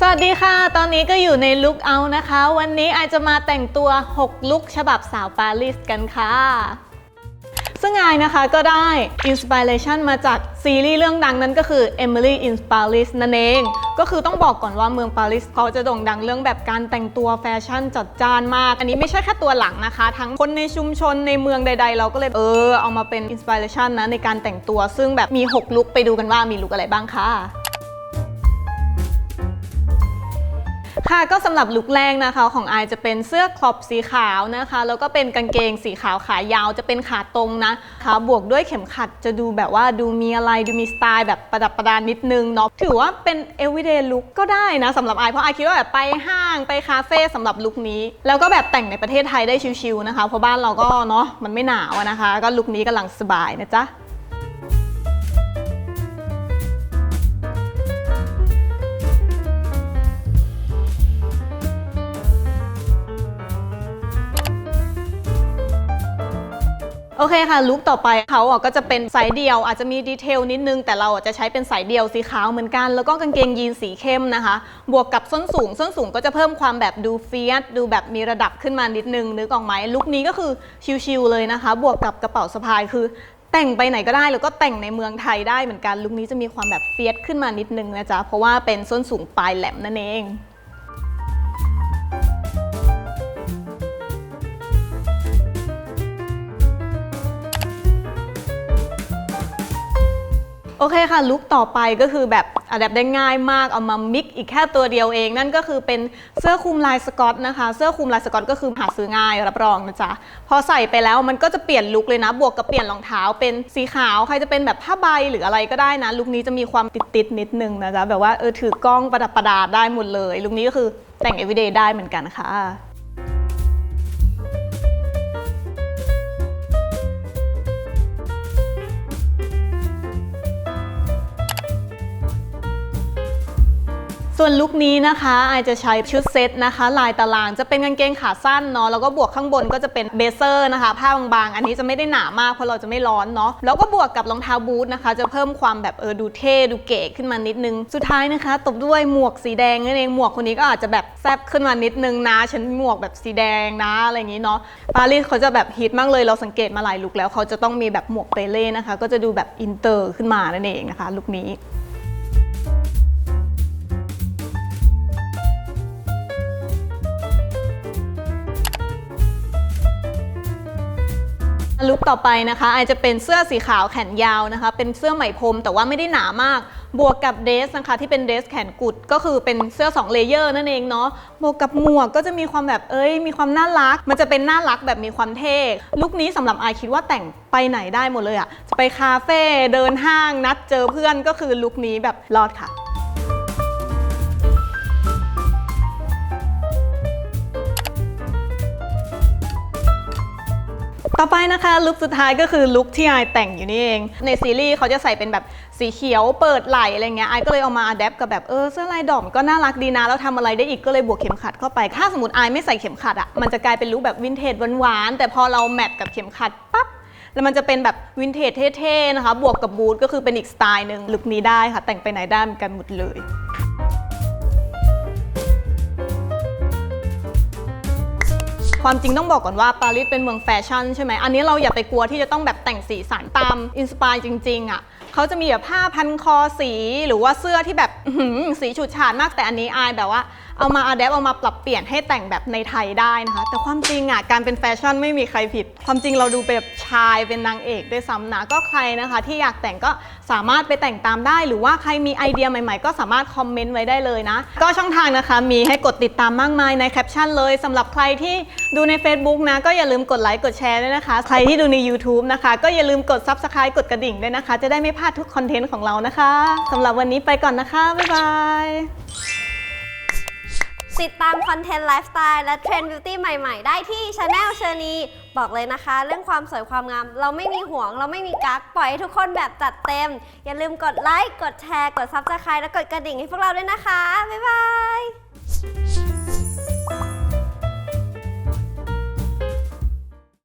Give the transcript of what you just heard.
สวัสดีค่ะ ตอนนี้ก็อยู่ในลุคเอานะคะ วันนี้ไอจะมาแต่งตัว 6 ลุคฉบับสาวปารีสกันค่ะ ซึ่งไอนะคะก็ได้อินสปิเรชันมาจากซีรีส์เรื่องดังนั้นก็คือ Emily in Paris นั่นเอง ก็คือต้องบอกก่อนว่าเมืองปารีสเขาจะโด่งดังเรื่องแบบการแต่งตัวแฟชั่นจัดจ้านมาก อันนี้ไม่ใช่แค่ตัวหลังนะคะ ทั้งคนในชุมชนในเมืองใด ๆ เราก็เลยเออเอามาเป็นอินสปิเรชันนะในการแต่งตัว ซึ่งแบบมี 6 ลุคไปดูกันว่ามีลุคอะไรบ้างค่ะ ค่ะก็สำหรับลุคแรกนะคะของไอจะเป็นเสื้อครอปสีขาวนะคะ แล้วก็เป็นกางเกงสีขาวขายาวจะเป็นขาตรงนะขาบวกด้วยเข็มขัดจะดูแบบว่าดูมีอะไรดูมีสไตล์แบบประดับประดานิดนึงเนาะถือว่าเป็น everyday look ก็ได้นะสำหรับไอเพราะไอคิดว่าแบบไปห้างไปคาเฟ่สำหรับลุคนี้ แล้วก็แบบแต่งในประเทศไทยได้ชิวๆนะคะ เพราะบ้านเราก็เนาะมันไม่หนาวนะคะ ก็ลุคนี้กำลังสบายนะจ๊ะ โอเคค่ะลุคต่อไปเขาอะก็จะเป็นสายเดียวอาจจะมีดีเทลนิดนึง แต่เราอะจะใช้เป็นสายเดียวสีขาวเหมือนกัน แล้วก็กางเกงยีนสีเข้มนะคะ บวกกับส้นสูง ส้นสูงก็จะเพิ่มความแบบดูเฟียสดูแบบมีระดับขึ้นมานิดนึงนึกออกไหมลุคนี้ก็คือชิลๆเลยนะคะ บวกกับกระเป๋าสะพายคือแต่งไปไหนก็ได้แล้วก็แต่งในเมืองไทยได้เหมือนกันลุคนี้จะมีความแบบเฟียสขึ้นมานิดนึงนะจ๊ะเพราะว่าเป็นส้นสูงปลายแหลมนั่นเอง โอเคค่ะ ลุคต่อไปก็คือแบบอัดแอปได้ง่ายมาก เอามามิกอีกแค่ตัวเดียวเอง นั่นก็คือเป็นเสื้อคลุมลายสกอตนะคะ เสื้อคลุมลายสกอตก็คือหาซื้อง่ายรับรองนะจ๊ะ พอใส่ไปแล้วมันก็จะเปลี่ยนลุคเลยนะ บวกกับเปลี่ยนรองเท้าเป็นสีขาว ใครจะเป็นแบบผ้าใบหรืออะไรก็ได้นะ ลุคนี้จะมีความติดๆนิดนึงนะจ๊ะ แบบว่าเออถือกล้องประดับประดาได้หมดเลย ลุคนี้ก็คือแต่ง everyday ได้เหมือนกันค่ะ ส่วนลุคนี้นะคะไอจะใช้ชุดเซตนะคะ ลายตารางจะเป็นกางเกงขาสั้นเนาะแล้วก็บวกข้างบนก็จะเป็นเบเซอร์นะคะ ผ้าบางๆ อันนี้จะไม่ได้หนามากเพราะเราจะไม่ร้อนเนาะแล้วก็บวกกับรองเท้าบูทนะคะ จะเพิ่มความแบบเออดูเท่ดูเก๋ขึ้นมานิดนึง สุดท้ายนะคะ ตบด้วยหมวกสีแดงนั่นเองหมวกคนนี้ก็อาจจะแบบแซบขึ้นมานิดนึงนะฉันหมวกแบบสีแดงนะอะไรอย่างนี้เนาะปารีสเขาจะแบบฮิตมากเลยเราสังเกตมาหลายลุคแล้วเขาจะต้องมีแบบหมวกเปเล่นะคะ ก็จะดูแบบอินเตอร์ขึ้นมานั่นเองนะคะลุคนี้ ลุคต่อไปนะคะไอจะเป็นเสื้อสีขาวแขนยาวนะคะ เป็นเสื้อไหมพรมแต่ว่าไม่ได้หนามาก บวกกับเดรสนะคะ ที่เป็นเดรสแขนกุดก็คือเป็นเสื้อ2เลเยอร์นั่นเองเนาะบวกกับหมวกก็จะมีความแบบเอ้ย มีความน่ารัก มันจะเป็นน่ารักแบบมีความเท่ลุคนี้สำหรับไอคิดว่าแต่งไปไหนได้หมดเลยอะจะไปคาเฟ่เดินห้างนัดเจอเพื่อนก็คือลุคนี้แบบรอดค่ะ ต่อไปนะคะลุคสุดท้ายก็คือลุคที่ไอแต่งอยู่นี่เอง ในซีรีส์เขาจะใส่เป็นแบบสีเขียวเปิดไหลอะไรเงี้ยไอก็เลยเอามาอัดแอปกับแบบเออเสื้อลายดอกมันก็น่ารักดีนะ แล้วทำอะไรได้อีกก็เลยบวกเข็มขัดเข้าไป ถ้าสมมติไอไม่ใส่เข็มขัดอะมันจะกลายเป็นลุคแบบวินเทจหวานๆแต่พอเราแมทกับเข็มขัดปั๊บแล้วมันจะเป็นแบบวินเทจเท่ๆนะคะ บวกกับบูทก็คือเป็นอีกสไตล์หนึ่งลุคนี้ได้ค่ะ แต่งไปไหนได้เหมือนกันหมดเลย ความจริงต้องบอกก่อนว่าปารีสเป็นเมืองแฟชั่นใช่ไหมอันนี้เราอย่าไปกลัวที่จะต้องแบบแต่งสีสันตามอินสปายจริงๆอะ เขาจะมีแบบผ้าพันคอสีหรือว่าเสื้อที่แบบอื้อหือสีฉูดฉาดมากแต่อันนี้อายแบบว่าเอามาอัดแอปเอามาปรับเปลี่ยนให้แต่งแบบในไทยได้นะคะ แต่ความจริงอะการเป็นแฟชั่นไม่มีใครผิด ความจริงเราดูแบบชายเป็นนางเอกด้วยซ้ำนะก็ใครนะคะ ที่อยากแต่งก็สามารถไปแต่งตามได้ หรือว่าใครมีไอเดียใหม่ๆ ก็สามารถคอมเมนต์ไว้ได้เลยนะ ก็ช่องทางนะคะมีให้กดติดตามมากมายในแคปชั่นเลยสำหรับใครที่ดูใน Facebook นะ ก็อย่าลืมกดไลค์กดแชร์ด้วยนะคะ ใครที่ดูใน YouTube นะคะ ก็อย่าลืมกด Subscribe กดกระดิ่งด้วยนะคะ จะได้ไม่พลาดทุกคอนเทนต์ของเรานะคะสำหรับวันนี้ไปก่อนนะคะ บ๊ายบาย ติดตามคอนเทนต์ไลฟ์สไตล์และเทรนด์บิวตี้ใหม่ๆ ได้ที่ช anel เชอร์นีบอกเลยนะคะ เรื่องความสวยความงาม เราไม่มีห่วง เราไม่มีกักปล่อยให้ทุกคนแบบจัดเต็ม อย่าลืมกดไลค์กดแชร์ กด Subscribe และกดกระดิ่งให้พวกเราด้วยนะคะ บ๊ายบาย